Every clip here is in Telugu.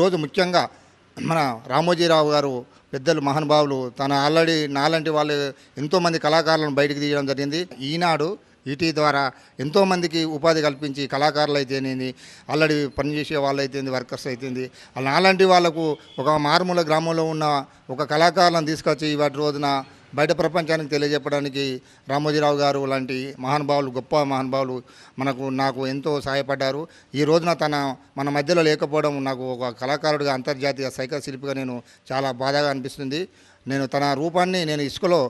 ఈరోజు ముఖ్యంగా మన రామోజీరావు గారు పెద్దలు మహానుభావులు తన ఆల్రెడీ నాలాంటి వాళ్ళు ఎంతోమంది కళాకారులను బయటకు తీయడం జరిగింది. ఈనాడు ఈటీ ద్వారా ఎంతోమందికి ఉపాధి కల్పించి కళాకారులు అయితేనేది ఆల్రెడీ పనిచేసే వాళ్ళు అయితేంది వర్కర్స్ అయితేంది అలా అలాంటి వాళ్ళకు ఒక మారుమూల గ్రామంలో ఉన్న ఒక కళాకారులను తీసుకొచ్చి వాటి రోజున బయట ప్రపంచానికి తెలియజెప్పడానికి రామోజీరావు గారు లాంటి మహానుభావులు గొప్ప మహానుభావులు మనకు నాకు ఎంతో సహాయపడ్డారు. ఈ రోజున తన మన మధ్యలో లేకపోవడం నాకు ఒక కళాకారుడిగా అంతర్జాతీయ సైకిల్ శిల్పిగా నేను చాలా బాధగా అనిపిస్తుంది. నేను తన రూపాన్ని నేను ఇసుకలో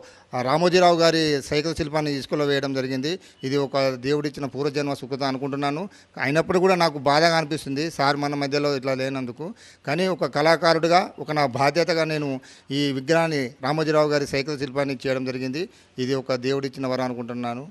రామోజీరావు గారి సైకిల్ శిల్పాన్ని ఇసుకలో వేయడం జరిగింది. ఇది ఒక దేవుడిచ్చిన పూర్వజన్మ సుఖత అనుకుంటున్నాను. అయినప్పుడు కూడా నాకు బాధగా అనిపిస్తుంది. సార్ మన మధ్యలో ఇట్లా లేనందుకు. కానీ ఒక కళాకారుడిగా ఒక నా బాధ్యతగా నేను ఈ విగ్రహాన్ని రామోజీరావు గారి సైకిల్ శిల్పాన్ని చేయడం జరిగింది. ఇది ఒక దేవుడిచ్చిన వరం అనుకుంటున్నాను.